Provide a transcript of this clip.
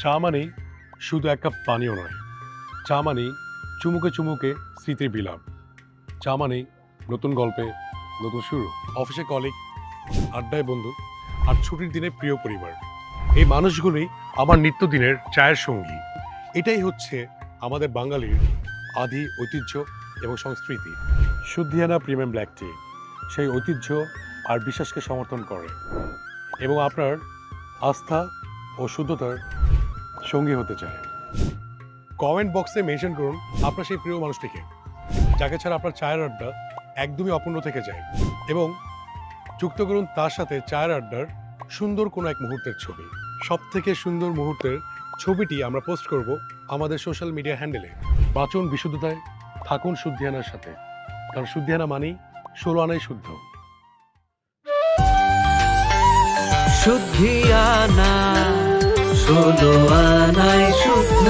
চা মানেই শুধু এক কাপ পানীয় নয়। চা মানেই চুমুকে চুমুকে স্মৃতির বিলাপ। চা মানেই নতুন গল্পে নতুন শুরু। অফিসে কলিগ আড্ডায় বন্ধু আর ছুটির দিনে প্রিয় পরিবার। এই মানুষগুলোই আমার নিত্যদিনের চায়ের সঙ্গী। এটাই হচ্ছে আমাদের বাঙালির আদি ঐতিহ্য এবং সংস্কৃতি। শুদ্ধিয়ানা প্রিমিয়াম ব্ল্যাক টি সেই ঐতিহ্য আর বিশ্বাসকে সমর্থন করে এবং আপনার আস্থা ও শুদ্ধতার সঙ্গী হতে চায় কমেন্ট বক্সে মেনশন করুন আপনার সেই প্রিয় মানুষটিকে যাকে ছাড়া আপনার চায়ের আড্ডা একদমই অপূর্ণ থেকে যায় এবং যুক্ত করুন তার সাথে চায়ের আড্ডার সুন্দর কোনো এক মুহূর্তের ছবি। সব থেকে সুন্দর মুহূর্তের ছবিটি আমরা পোস্ট করব আমাদের সোশ্যাল মিডিয়া হ্যান্ডেলে। বাঁচুন বিশুদ্ধতায় থাকুন শুদ্ধিয়ানার সাথে। কারণ শুদ্ধিয়ানা মানেই ষোলো আনাই শুদ্ধ। শুদ্ধিয়ানা ষোলো আনাই শুদ্ধ